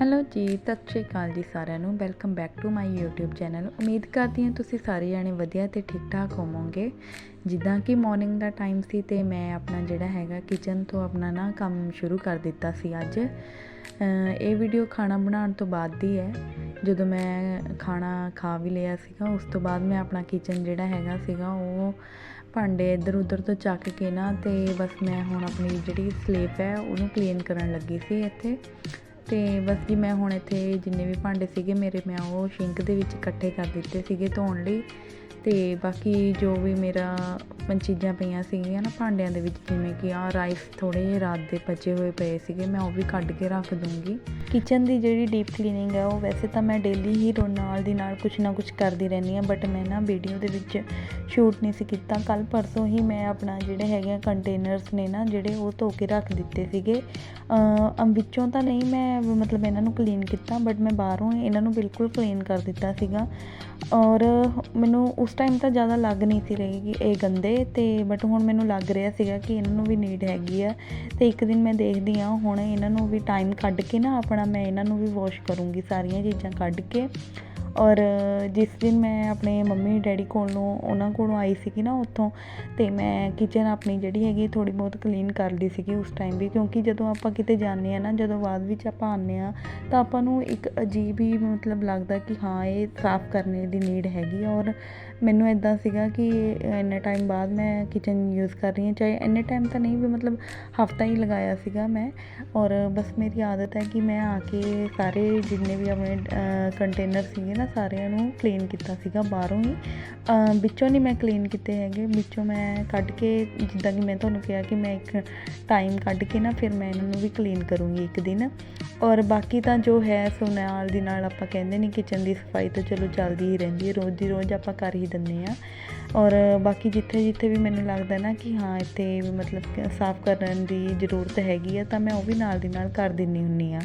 Hello ਜੀ, ਸਤਿ ਸ਼੍ਰੀ ਅਕਾਲ ਜੀ ਸਾਰਿਆਂ ਨੂੰ। Welcome back to my YouTube channel ਉਮੀਦ ਕਰਦੀ ਹਾਂ ਤੁਸੀਂ ਸਾਰੇ ਜਾਣੇ ਵਧੀਆ ਤੇ ਠੀਕ ਠਾਕ ਹੋਵੋਗੇ। ਜਿੱਦਾਂ ਕਿ ਮਾਰਨਿੰਗ ਦਾ ਟਾਈਮ ਸੀ ਤੇ ਮੈਂ ਆਪਣਾ ਜਿਹੜਾ ਹੈਗਾ ਕਿਚਨ ਤੋਂ ਆਪਣਾ ਨਾ ਕੰਮ ਸ਼ੁਰੂ ਕਰ ਦਿੱਤਾ ਸੀ ਅੱਜ। ਇਹ ਵੀਡੀਓ ਖਾਣਾ ਬਣਾਉਣ ਤੋਂ ਬਾਅਦ ਦੀ ਹੈ। ਜਦੋਂ ਮੈਂ ਖਾਣਾ ਖਾ ਵੀ ਲਿਆ ਸੀਗਾ, ਉਸ ਤੋਂ ਬਾਅਦ ਮੈਂ ਆਪਣਾ ਕਿਚਨ ਜਿਹੜਾ ਹੈਗਾ ਸੀਗਾ, ਉਹ ਭਾਂਡੇ ਇੱਧਰ ਉੱਧਰ ਤੋਂ ਚੱਕ ਕੇ ਨਾ ਤੇ ਬਸ ਮੈਂ ਹੁਣ ਆਪਣੀ ਜਿਹੜੀ ਸਲੇਬ ਹੈ, ਉਹਨੂੰ ਕਲੀਨ ਕਰਨ ਲੱਗੀ ਸੀ ਇੱਥੇ। ਤੇ ਬਸ ਜੀ ਮੈਂ ਹੁਣ ਇੱਥੇ ਜਿੰਨੇ ਵੀ ਭਾਂਡੇ ਸੀਗੇ ਮੇਰੇ ਮੈਂ ਉਹ ਸ਼ਿੰਕ ਦੇ ਵਿੱਚ ਇਕੱਠੇ ਕਰ ਦਿੱਤੇ ਸੀਗੇ ਧੋਣ ਲਈ। ਤੇ ਬਾਕੀ ਜੋ ਵੀ ਮੇਰਾ ਮਨ ਚੀਜ਼ਾਂ ਪਈਆਂ ਸੀਗੀਆਂ ਨਾ ਭਾਂਡਿਆਂ ਦੇ ਵਿੱਚ ਜਿਵੇਂ ਕਿ ਆ ਰਾਈਸ ਥੋੜੇ ਜਿਹੇ ਰਾਤ ਦੇ ਬਚੇ ਹੋਏ ਪਏ ਸੀਗੇ, ਮੈਂ ਉਹ ਵੀ ਕੱਢ ਕੇ ਰੱਖ ਦੂੰਗੀ। ਕਿਚਨ ਦੀ ਜਿਹੜੀ ਡੀਪ ਕਲੀਨਿੰਗ ਹੈ ਉਹ ਵੈਸੇ ਤਾਂ ਮੈਂ ਡੇਲੀ ਹੀ ਰੋ, ਨਾਲ ਦੀ ਨਾਲ ਕੁਛ ਨਾ ਕੁਛ ਕਰਦੀ ਰਹਿੰਦੀ ਹਾਂ ਬਟ ਮੈਂ ਨਾ ਵੀਡੀਓ ਦੇ ਵਿੱਚ ਸ਼ੂਟ ਨਹੀਂ ਸੀ ਕੀਤਾ। ਕੱਲ ਪਰਸੋਂ ਹੀ ਮੈਂ ਆਪਣਾ ਜਿਹੜੇ ਹੈਗੇ ਆ ਕੰਟੇਨਰਸ ਨੇ ਨਾ, ਜਿਹੜੇ ਉਹ ਧੋ ਕੇ ਰੱਖ ਦਿੱਤੇ ਸੀਗੇ। ਅਮ, ਵਿੱਚੋਂ ਤਾਂ ਨਹੀਂ ਮੈਂ ਮਤਲਬ ਇਹਨਾਂ ਨੂੰ ਕਲੀਨ ਕੀਤਾ ਬਟ ਮੈਂ ਬਾਹਰੋਂ ਇਹਨਾਂ ਨੂੰ ਬਿਲਕੁਲ ਕਲੀਨ ਕਰ ਦਿੱਤਾ ਸੀਗਾ। ਔਰ ਮੈਨੂੰ ਉਸ ਟਾਈਮ ਤਾਂ ਜ਼ਿਆਦਾ ਲੱਗ ਨਹੀਂ ਸੀ ਰਹੀ ਕਿ ਇਹ ਗੰਦੇ, ਤੇ ਬਟ ਹੁਣ ਮੈਨੂੰ ਲੱਗ ਰਿਹਾ ਸੀਗਾ ਕਿ ਇਹਨਾਂ ਨੂੰ ਵੀ ਨੀਡ ਹੈਗੀ ਆ। ਤੇ ਇੱਕ ਦਿਨ ਮੈਂ ਦੇਖਦੀ ਆ ਹੁਣ ਇਹਨਾਂ ਨੂੰ ਵੀ ਟਾਈਮ ਕੱਢ ਕੇ ਨਾ ਆਪਣਾ ਮੈਂ ਇਹਨਾਂ ਨੂੰ ਵੀ ਵਾਸ਼ ਕਰੂੰਗੀ ਸਾਰੀਆਂ ਚੀਜ਼ਾਂ ਕੱਢ ਕੇ। ਔਰ ਜਿਸ ਦਿਨ ਮੈਂ ਆਪਣੇ ਮੰਮੀ ਡੈਡੀ ਕੋਲੋਂ ਉਹਨਾਂ ਕੋਲੋਂ ਆਈ ਸੀਗੀ ਨਾ ਉੱਥੋਂ, ਤੇ ਮੈਂ ਕਿਚਨ ਆਪਣੀ ਜਿਹੜੀ ਹੈਗੀ ਥੋੜੀ ਬਹੁਤ ਕਲੀਨ ਕਰ ਲਈ ਸੀਗੀ ਉਸ ਟਾਈਮ ਵੀ, ਕਿਉਂਕਿ ਜਦੋਂ ਆਪਾਂ ਕਿਤੇ ਜਾਂਦੇ ਆ ਨਾ, ਜਦੋਂ ਬਾਅਦ ਵਿੱਚ ਆਪਾਂ ਆਉਂਦੇ ਆ ਤਾਂ ਆਪਾਂ ਨੂੰ ਇੱਕ ਅਜੀਬ ਹੀ ਮਤਲਬ ਲੱਗਦਾ ਕਿ ਹਾਂ, ਇਹ ਸਾਫ਼ ਕਰਨੇ ਦੀ ਨੀਡ ਹੈਗੀ ਔਰ ਮੈਨੂੰ ਇਦਾਂ ਸੀਗਾ ਕਿ ਇੰਨੇ ਟਾਈਮ ਬਾਅਦ ਮੈਂ ਕਿਚਨ ਯੂਜ਼ ਕਰ ਰਹੀ ਹਾਂ, ਚਾਹੇ ਇੰਨੇ ਟਾਈਮ ਤਾਂ ਨਹੀਂ ਵੀ ਮਤਲਬ ਹਫਤਾ ਹੀ ਲਗਾਇਆ ਸੀਗਾ ਮੈਂ। ਔਰ ਬਸ ਮੇਰੀ ਆਦਤ ਹੈ ਕਿ ਮੈਂ ਆ ਕੇ ਸਾਰੇ ਜਿੰਨੇ ਵੀ ਆਪਣੇ ਕੰਟੇਨਰ ਸੀਗੇ ਨਾ, ਸਾਰਿਆਂ ਨੂੰ ਕਲੀਨ ਕੀਤਾ ਸੀਗਾ ਬਾਹਰੋਂ ਹੀ। ਵਿੱਚੋਂ ਨਹੀਂ ਮੈਂ ਕਲੀਨ ਕੀਤੇ ਹੈਗੇ, ਵਿੱਚੋਂ ਮੈਂ ਕੱਢ ਕੇ, ਜਿੱਦਾਂ ਕਿ ਮੈਂ ਤੁਹਾਨੂੰ ਕਿਹਾ ਕਿ ਮੈਂ ਇੱਕ ਟਾਈਮ ਕੱਢ ਕੇ ਨਾ, ਫਿਰ ਮੈਂ ਇਹਨਾਂ ਨੂੰ ਵੀ ਕਲੀਨ ਕਰੂੰਗੀ ਇੱਕ ਦਿਨ। ਔਰ ਬਾਕੀ ਤਾਂ ਜੋ ਹੈ ਸੋ ਨਾਲ ਦੀ ਨਾਲ ਆਪਾਂ ਕਹਿੰਦੇ ਨਹੀਂ ਕਿਚਨ ਦੀ ਸਫ਼ਾਈ ਤਾਂ ਚਲੋ ਚੱਲਦੀ ਹੀ ਰਹਿੰਦੀ ਹੈ, ਰੋਜ਼ ਦੀ ਰੋਜ਼ ਆਪਾਂ ਕਰ ਹੀ ਦਿੰਦੇ ਆ ਔਰ ਬਾਕੀ ਜਿੱਥੇ ਜਿੱਥੇ ਵੀ ਮੈਨੂੰ ਲੱਗਦਾ ਨਾ ਕਿ ਹਾਂ, ਇੱਥੇ ਵੀ ਮਤਲਬ ਸਾਫ਼ ਕਰਨ ਦੀ ਜ਼ਰੂਰਤ ਹੈਗੀ ਆ, ਤਾਂ ਮੈਂ ਉਹ ਵੀ ਨਾਲ ਦੀ ਨਾਲ ਕਰ ਦਿੰਨੀ ਹੁੰਨੀ ਆ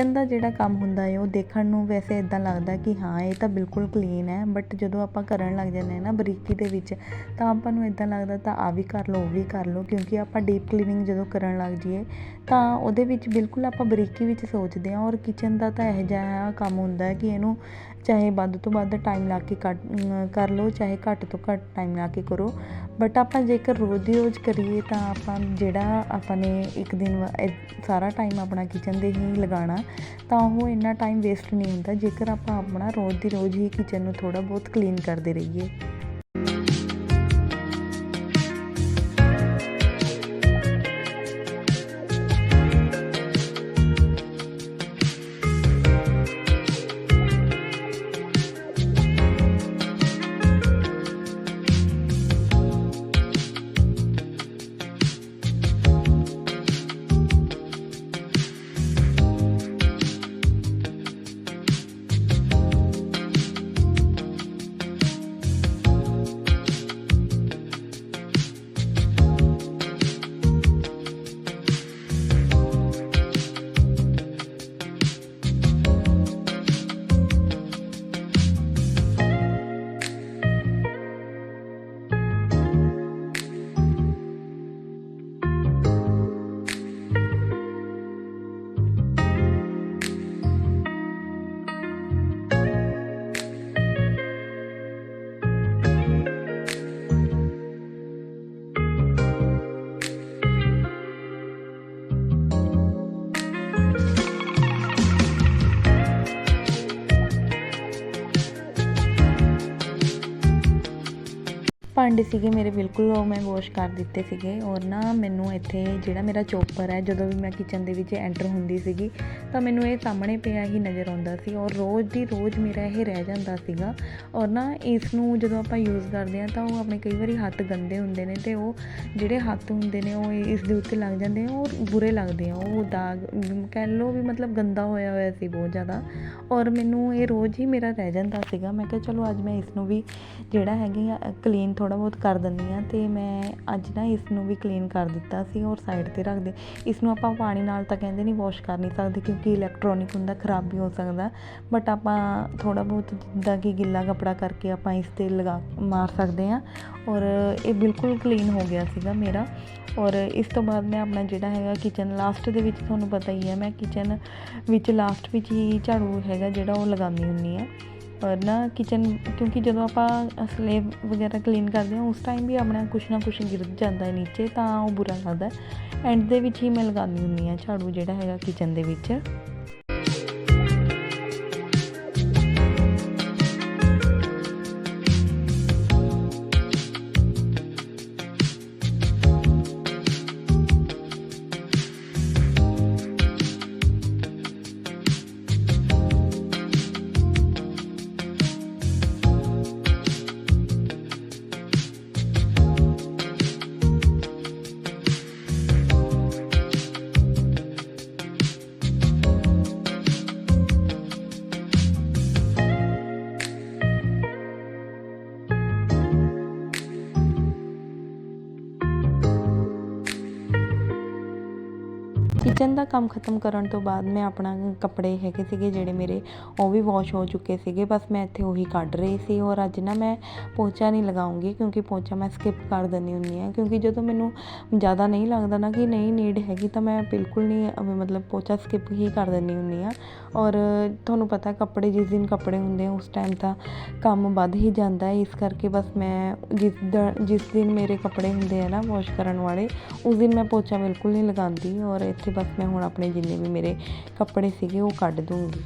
ਕਿਚਨ ਦਾ ਜਿਹੜਾ ਕੰਮ ਹੁੰਦਾ ਹੈ ਉਹ ਦੇਖਣ ਨੂੰ ਵੈਸੇ ਇਦਾਂ ਲੱਗਦਾ ਕਿ ਹਾਂ, ਇਹ ਤਾਂ ਬਿਲਕੁਲ ਕਲੀਨ ਹੈ ਬਟ ਜਦੋਂ ਆਪਾਂ ਕਰਨ ਲੱਗ ਜਾਂਦੇ ਹਾਂ ਨਾ ਬਰੀਕੀ ਦੇ ਵਿੱਚ, ਤਾਂ ਆਪਾਂ ਨੂੰ ਇਦਾਂ ਲੱਗਦਾ ਤਾਂ ਆ ਵੀ ਕਰ ਲਓ, ਉਹ ਵੀ ਕਰ ਲਓ, ਕਿਉਂਕਿ ਆਪਾਂ ਡੀਪ ਕਲੀਨਿੰਗ ਜਦੋਂ ਕਰਨ ਲੱਗ ਜਾਈਏ, ਤਾਂ ਉਹਦੇ ਵਿੱਚ ਬਿਲਕੁਲ ਆਪਾਂ ਬਰੀਕੀ ਵਿੱਚ ਸੋਚਦੇ ਹਾਂ, ਔਰ ਕਿਚਨ ਦਾ ਤਾਂ ਇਹੋ ਜਿਹਾ ਕੰਮ ਹੁੰਦਾ ਕਿ ਇਹਨੂੰ ਚਾਹੇ ਵੱਧ ਤੋਂ ਵੱਧ ਟਾਈਮ ਲਾ ਕੇ ਕਰ ਲਓ, ਚਾਹੇ ਘੱਟ ਤੋਂ ਘੱਟ ਟਾਈਮ ਲਾ ਕੇ ਕਰੋ। ਬਟ ਆਪਾਂ ਜੇਕਰ ਰੋਜ਼ ਦੀ ਰੋਜ਼ ਕਰੀਏ ਤਾਂ ਆਪਾਂ ਜਿਹੜਾ ਆਪਾਂ ਨੇ ਇੱਕ ਦਿਨ ਸਾਰਾ ਟਾਈਮ ਆਪਣਾ ਕਿਚਨ ਦੇ ਹੀ ਲਗਾਉਣਾ, ਤਾਂ ਉਹ ਇੰਨਾ ਟਾਈਮ ਵੇਸਟ ਨਹੀਂ ਹੁੰਦਾ। ਜੇਕਰ ਆਪਾਂ ਆਪਣਾ ਰੋਜ਼ ਦੀ ਰੋਜ਼ ਹੀ ਕਿਚਨ ਨੂੰ ਥੋੜਾ ਬਹੁਤ ਕਲੀਨ ਕਰਦੇ ਰਹੀਏ। ਭਾਂਡੇ ਸੀਗੇ ਮੇਰੇ, ਬਿਲਕੁਲ ਉਹ ਮੈਂ ਵਾਸ਼ ਕਰ ਦਿੱਤੇ ਸੀਗੇ। ਔਰ ਨਾ ਮੈਨੂੰ ਇੱਥੇ ਜਿਹੜਾ ਮੇਰਾ ਚੋਪਰ ਹੈ, ਜਦੋਂ ਵੀ ਮੈਂ ਕਿਚਨ ਦੇ ਵਿੱਚ ਐਂਟਰ ਹੁੰਦੀ ਸੀਗੀ, ਤਾਂ ਮੈਨੂੰ ਇਹ ਸਾਹਮਣੇ ਪਿਆ ਹੀ ਨਜ਼ਰ ਆਉਂਦਾ ਸੀ। ਔਰ ਰੋਜ਼ ਦੀ ਰੋਜ਼ ਮੇਰਾ ਇਹ ਰਹਿ ਜਾਂਦਾ ਸੀਗਾ। ਔਰ ਨਾ ਇਸ ਨੂੰ ਜਦੋਂ ਆਪਾਂ ਯੂਜ਼ ਕਰਦੇ ਹਾਂ, ਤਾਂ ਉਹ ਆਪਣੇ ਕਈ ਵਾਰੀ ਹੱਥ ਗੰਦੇ ਹੁੰਦੇ ਨੇ ਤੇ ਉਹ ਜਿਹੜੇ ਹੱਥ ਹੁੰਦੇ ਨੇ, ਉਹ ਇਸ ਦੇ ਉੱਤੇ ਲੱਗ ਜਾਂਦੇ ਆ ਔਰ ਬੁਰੇ ਲੱਗਦੇ ਆ। ਉਹ ਦਾਗ, ਕਹਿ ਲਓ ਵੀ ਮਤਲਬ ਗੰਦਾ ਹੋਇਆ ਹੋਇਆ ਸੀ ਬਹੁਤ ਜ਼ਿਆਦਾ। ਔਰ ਮੈਨੂੰ ਇਹ ਰੋਜ਼ ਹੀ ਮੇਰਾ ਰਹਿ ਜਾਂਦਾ ਸੀਗਾ। ਮੈਂ ਕਿਹਾ, ਚਲੋ ਅੱਜ ਮੈਂ ਇਸ ਨੂੰ ਵੀ ਜਿਹੜਾ ਹੈਗੀ ਆ ਕਲੀਨ ਥੋੜਾ ਬਹੁਤ ਕਰ ਦਿੰਦੀ ਆ ਤੇ ਮੈਂ ਅੱਜ ਨਾ ਇਸ ਨੂੰ ਵੀ ਕਲੀਨ ਕਰ ਦਿੱਤਾ ਸੀ ਔਰ ਸਾਈਡ ਤੇ ਰੱਖ ਦੇ ਇਸ ਨੂੰ ਆਪਾਂ ਪਾਣੀ ਨਾਲ ਤਾਂ ਕਹਿੰਦੇ ਨਹੀਂ ਵਾਸ਼ ਕਰ ਨਹੀਂ ਸਕਦੇ ਕਿਉਂਕਿ ਇਲੈਕਟ੍ਰੋਨਿਕ ਹੁੰਦਾ, ਖਰਾਬ ਵੀ ਹੋ ਸਕਦਾ। ਬਟ ਆਪਾਂ ਥੋੜਾ ਬਹੁਤ ਜਿੱਦਾਂ ਕਿ ਗਿੱਲਾ ਕੱਪੜਾ ਕਰਕੇ ਆਪਾਂ ਇਸ ਤੇ ਲਗਾ ਮਾਰ ਸਕਦੇ ਆ ਔਰ ਇਹ ਬਿਲਕੁਲ ਕਲੀਨ ਹੋ ਗਿਆ ਸੀਗਾ ਮੇਰਾ। ਔਰ ਇਸ ਤੋਂ ਬਾਅਦ ਮੈਂ ਆਪਣਾ ਜਿਹੜਾ ਹੈਗਾ ਕਿਚਨ ਲਾਸਟ ਦੇ ਵਿੱਚ ਤੁਹਾਨੂੰ ਪਤਾ ਹੀ ਹੈ, ਮੈਂ ਕਿਚਨ ਵਿੱਚ ਲਾਸਟ ਵਿੱਚ ਹੀ ਝਾੜੂ ਹੈਗਾ ਜਿਹੜਾ ਉਹ ਲਗਾਉਂਦੀ ਹੁੰਦੀ ਆ ਔਰ ਨਾ ਕਿਚਨ ਕਿਉਂਕਿ ਜਦੋਂ ਆਪਾਂ ਸਲੇਬ ਵਗੈਰਾ ਕਲੀਨ ਕਰਦੇ ਹਾਂ, ਉਸ ਟਾਈਮ ਵੀ ਆਪਣਾ ਕੁਛ ਨਾ ਕੁਛ ਗਿਰ ਜਾਂਦਾ ਹੈ ਨੀਚੇ, ਤਾਂ ਉਹ ਬੁਰਾ ਲੱਗਦਾ ਐਂਡ ਦੇ ਵਿੱਚ ਹੀ ਮੈਂ ਲਗਾਉਂਦੀ ਹੁੰਦੀ ਹਾਂ ਝਾੜੂ ਜਿਹੜਾ ਹੈਗਾ ਕਿਚਨ ਦੇ ਵਿੱਚ। ਕਿਚਨ ਦਾ ਕੰਮ ਖਤਮ ਕਰਨ ਤੋਂ ਬਾਅਦ ਮੈਂ ਆਪਣਾ ਕੱਪੜੇ ਹੈਗੇ ਸੀਗੇ ਜਿਹੜੇ ਮੇਰੇ, ਉਹ ਵੀ ਵਾਸ਼ ਹੋ ਚੁੱਕੇ ਸੀਗੇ। ਬਸ ਮੈਂ ਇੱਥੇ ਉਹੀ ਕੱਢ ਰਹੀ ਸੀ ਔਰ ਅੱਜ ਨਾ ਮੈਂ ਪੋਚਾ ਨਹੀਂ ਲਗਾਉਂਗੀ ਕਿਉਂਕਿ ਪੋਚਾ ਮੈਂ ਸਕਿਪ ਕਰ ਦਿੰਦੀ ਹੁੰਦੀ ਹਾਂ। ਕਿਉਂਕਿ ਜਦੋਂ ਮੈਨੂੰ ਜ਼ਿਆਦਾ ਨਹੀਂ ਲੱਗਦਾ ਨਾ ਕਿ ਨਹੀਂ ਨੀਡ ਹੈਗੀ ਤਾਂ ਮੈਂ ਬਿਲਕੁਲ ਨਹੀਂ ਮਤਲਬ ਪੋਚਾ ਸਕਿਪ ਹੀ ਕਰ ਦਿੰਦੀ ਹੁੰਦੀ ਹਾਂ। ਔਰ ਤੁਹਾਨੂੰ ਪਤਾ ਕੱਪੜੇ ਜਿਸ ਦਿਨ ਕੱਪੜੇ ਹੁੰਦੇ ਆ ਉਸ ਟਾਈਮ ਤਾਂ ਕੰਮ ਵੱਧ ਹੀ ਜਾਂਦਾ ਹੈ। ਇਸ ਕਰਕੇ ਬਸ ਮੈਂ ਜਿਸ ਦਾ, ਜਿਸ ਦਿਨ ਮੇਰੇ ਕੱਪੜੇ ਹੁੰਦੇ ਆ ਨਾ ਵਾਸ਼ ਕਰਨ ਵਾਲੇ, ਉਸ ਦਿਨ ਮੈਂ ਪੋਚਾ ਬਿਲਕੁਲ ਨਹੀਂ ਲਗਾਉਂਦੀ ਔਰ ਇੱਥੇ ਬਸ ਮੈਂ ਹੁਣ ਆਪਣੇ ਜਿੰਨੇ ਵੀ ਮੇਰੇ ਕੱਪੜੇ ਸੀਗੇ ਉਹ ਕੱਢ ਦੂੰਗੀ।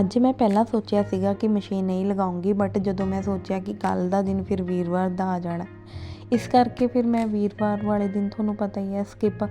ਅੱਜ ਮੈਂ ਪਹਿਲਾਂ ਸੋਚਿਆ ਸੀਗਾ ਕਿ ਮਸ਼ੀਨ ਨਹੀਂ ਲਗਾਉਂਗੀ ਬਟ ਜਦੋਂ ਮੈਂ ਸੋਚਿਆ ਕਿ ਕੱਲ ਦਾ ਦਿਨ ਫਿਰ ਵੀਰਵਾਰ ਦਾ ਆ ਜਾਣਾ। ਇਸ ਕਰਕੇ ਫਿਰ ਮੈਂ ਵੀਰਵਾਰ ਵਾਲੇ ਦਿਨ, ਤੁਹਾਨੂੰ ਪਤਾ ਹੀ ਹੈ ਸਕਿਪ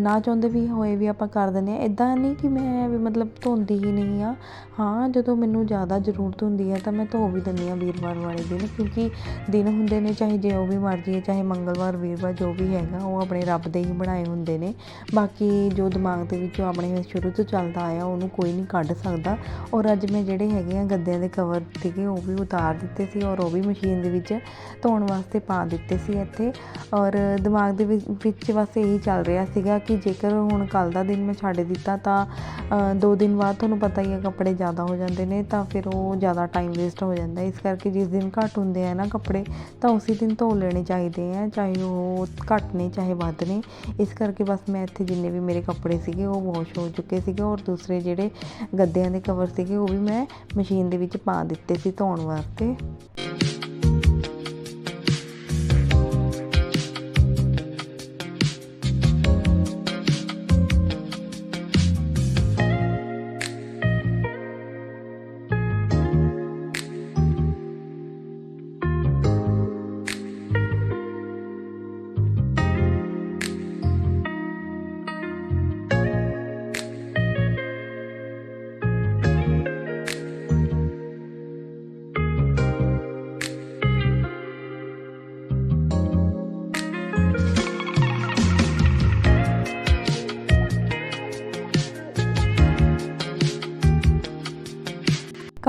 ਨਾ ਚਾਹੁੰਦੇ ਵੀ ਹੋਏ ਵੀ ਆਪਾਂ ਕਰ ਦਿੰਦੇ ਹਾਂ। ਇੱਦਾਂ ਨਹੀਂ ਕਿ ਮੈਂ ਵੀ ਮਤਲਬ ਧੋਂਦੀ ਹੀ ਨਹੀਂ ਹਾਂ ਹਾਂ, ਜਦੋਂ ਮੈਨੂੰ ਜ਼ਿਆਦਾ ਜ਼ਰੂਰਤ ਹੁੰਦੀ ਹੈ ਤਾਂ ਮੈਂ ਧੋ ਵੀ ਦਿੰਦੀ ਹਾਂ ਵੀਰਵਾਰ ਵਾਲੇ ਦਿਨ, ਕਿਉਂਕਿ ਦਿਨ ਹੁੰਦੇ ਨੇ ਚਾਹੇ ਜੇ ਉਹ ਵੀ ਮਰਜ਼ੀ ਹੈ, ਚਾਹੇ ਮੰਗਲਵਾਰ, ਵੀਰਵਾਰ ਜੋ ਵੀ ਹੈਗਾ, ਉਹ ਆਪਣੇ ਰੱਬ ਦੇ ਹੀ ਬਣਾਏ ਹੁੰਦੇ ਨੇ। ਬਾਕੀ ਜੋ ਦਿਮਾਗ ਦੇ ਵਿੱਚੋਂ ਆਪਣੇ ਸ਼ੁਰੂ ਤੋਂ ਚੱਲਦਾ ਆਇਆ, ਉਹਨੂੰ ਕੋਈ ਨਹੀਂ ਕੱਢ ਸਕਦਾ। ਔਰ ਅੱਜ ਮੈਂ ਜਿਹੜੇ ਹੈਗੇ ਆ ਗੱਦਿਆਂ ਦੇ ਕਵਰ ਸੀਗੇ, ਉਹ ਵੀ ਉਤਾਰ ਦਿੱਤੇ ਸੀ ਔਰ ਉਹ ਵੀ ਮਸ਼ੀਨ ਦੇ ਵਿੱਚ ਧੋਣ ਵਾਸਤੇ ਪਾ ਦਿੱਤੇ ਸੀ ਇੱਥੇ। ਔਰ ਦਿਮਾਗ ਦੇ ਵਿੱਚ ਵਿੱਚ ਬਸ ਇਹੀ ਚੱਲ ਰਿਹਾ ਸੀ ਸੀਗਾ ਕਿ ਜੇਕਰ ਹੁਣ ਕੱਲ ਦਾ ਦਿਨ ਮੈਂ ਛੱਡ ਦਿੱਤਾ ਤਾਂ ਦੋ ਦਿਨ ਬਾਅਦ ਤੁਹਾਨੂੰ ਪਤਾ ਹੀ ਹੈ ਕੱਪੜੇ ਜ਼ਿਆਦਾ ਹੋ ਜਾਂਦੇ ਨੇ ਤਾਂ ਫਿਰ ਉਹ ਜ਼ਿਆਦਾ ਟਾਈਮ ਵੇਸਟ ਹੋ ਜਾਂਦਾ। ਇਸ ਕਰਕੇ ਜਿਸ ਦਿਨ ਘੱਟ ਹੁੰਦੇ ਆ ਨਾ ਕੱਪੜੇ, ਤਾਂ ਉਸੇ ਦਿਨ ਧੋ ਲੈਣੇ ਚਾਹੀਦੇ ਆ, ਚਾਹੇ ਉਹ ਘੱਟ ਨੇ, ਚਾਹੇ ਵੱਧ ਨੇ। ਇਸ ਕਰਕੇ ਬਸ ਮੈਂ ਇੱਥੇ ਜਿੰਨੇ ਵੀ ਮੇਰੇ ਕੱਪੜੇ ਸੀਗੇ, ਉਹ ਵਾਸ਼ ਹੋ ਚੁੱਕੇ ਸੀਗੇ ਔਰ ਦੂਸਰੇ ਜਿਹੜੇ ਗੱਦਿਆਂ ਦੇ ਕਵਰ ਸੀਗੇ, ਉਹ ਵੀ ਮੈਂ ਮਸ਼ੀਨ ਦੇ ਵਿੱਚ ਪਾ ਦਿੱਤੇ ਸੀ ਧੋਣ ਵਾਸਤੇ।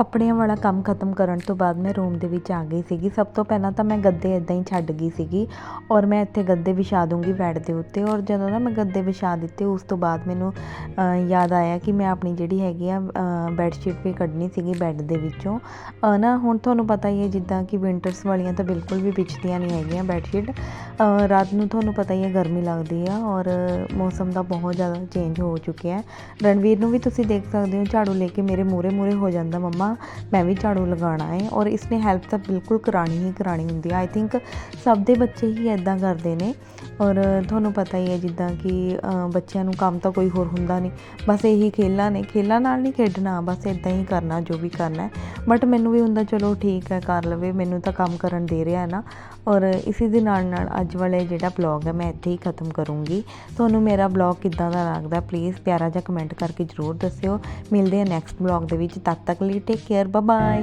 ਕੱਪੜਿਆਂ ਵਾਲਾ ਕੰਮ ਖਤਮ ਕਰਨ ਤੋਂ ਬਾਅਦ ਮੈਂ ਰੂਮ ਦੇ ਵਿੱਚ ਆ ਗਈ ਸੀਗੀ। ਸਭ ਤੋਂ ਪਹਿਲਾਂ ਤਾਂ ਮੈਂ ਗੱਦੇ ਇਦਾਂ ਹੀ ਛੱਡ ਗਈ ਸੀਗੀ ਔਰ ਮੈਂ ਇੱਥੇ ਗੱਦੇ ਵਿਛਾ ਦੂੰਗੀ ਬੈੱਡ ਦੇ ਉੱਤੇ ਔਰ ਜਦੋਂ ਨਾ ਮੈਂ ਗੱਦੇ ਵਿਛਾ ਦਿੱਤੇ ਉਸ ਤੋਂ ਬਾਅਦ ਮੈਨੂੰ ਯਾਦ ਆਇਆ ਕਿ ਮੈਂ ਆਪਣੀ ਜਿਹੜੀ ਹੈਗੀ ਆ ਬੈੱਡ ਸ਼ੀਟ ਵੀ ਕੱਢਣੀ ਸੀਗੀ ਬੈੱਡ ਦੇ ਵਿੱਚੋਂ। ਨਾ ਹੁਣ ਤੁਹਾਨੂੰ ਪਤਾ ਹੀ ਹੈ ਜਿੱਦਾਂ ਕਿ ਵਿੰਟਰਸ ਵਾਲੀਆਂ ਤਾਂ ਬਿਲਕੁਲ ਵੀ ਵਿਛਦੀਆਂ ਨਹੀਂ ਹੈਗੀਆਂ ਬੈੱਡ ਸ਼ੀਟ ਰਾਤ ਨੂੰ ਤੁਹਾਨੂੰ ਪਤਾ ਹੀ ਹੈ ਗਰਮੀ ਲੱਗਦੀ ਆ ਔਰ ਮੌਸਮ ਦਾ ਬਹੁਤ ਜ਼ਿਆਦਾ ਚੇਂਜ ਹੋ ਚੁੱਕਿਆ। ਹੈ ਰਣਵੀਰ ਨੂੰ ਵੀ ਤੁਸੀਂ ਦੇਖ ਸਕਦੇ ਹੋ ਝਾੜੂ ਲੈ ਕੇ ਮੇਰੇ ਮੂਰੇ ਮੂਰੇ ਹੋ ਜਾਂਦਾ ਮੰਮਾ। ਮੈਂ ਵੀ ਝਾੜੂ ਲਗਾਉਣਾ ਹੈ ਔਰ ਇਸਨੇ ਹੈਲਪ ਤਾਂ ਬਿਲਕੁਲ ਕਰਾਣੀ ਹੀ ਕਰਾਣੀ ਹੁੰਦੀ ਹੈ। ਆਈ ਥਿੰਕ ਸਭ ਦੇ ਬੱਚੇ ਹੀ ਇਦਾਂ ਕਰਦੇ ਨੇ ਔਰ ਤੁਹਾਨੂੰ ਪਤਾ ਹੀ ਹੈ ਜਿੱਦਾਂ ਕਿ ਬੱਚਿਆਂ ਨੂੰ ਕੰਮ ਤਾਂ ਕੋਈ ਹੋਰ ਹੁੰਦਾ ਨਹੀਂ। ਬਸ ਇਹੀ ਖੇਲਾਂ ਨੇ। ਖੇਲਾਂ ਨਾਲ ਨਹੀਂ ਖੇਡਣਾ, ਬਸ ਇਦਾਂ ਹੀ ਕਰਨਾ, ਜੋ ਵੀ ਕਰਨਾ ਬਟ ਮੈਨੂੰ ਵੀ ਹੁੰਦਾ, ਚਲੋ ਠੀਕ ਹੈ, ਕਰ ਲਵੇ, ਮੈਨੂੰ ਤਾਂ ਕੰਮ ਕਰਨ ਦੇ ਰਿਹਾ ਹੈ ਨਾ। ਔਰ ਇਸੇ ਦੇ ਨਾਲ ਨਾਲ ਅੱਜ ਵਾਲੇ ਜਿਹੜਾ ਬਲੌਗ ਹੈ, ਮੈਂ ਇੱਥੇ ਹੀ ਖਤਮ ਕਰੂੰਗੀ। ਤੁਹਾਨੂੰ ਮੇਰਾ ਬਲੌਗ ਕਿੱਦਾਂ ਦਾ ਲੱਗਦਾ ਪਲੀਜ਼ ਪਿਆਰਾ ਜਿਹਾ ਕਮੈਂਟ ਕਰਕੇ ਜ਼ਰੂਰ ਦੱਸਿਓ। ਮਿਲਦੇ ਹਾਂ ਨੈਕਸਟ ਬਲੌਗ ਦੇ ਵਿੱਚ। ਤਦ ਤੱਕ ਲਈ ਟੇਕ ടേക്ക് കെയർ ബൈ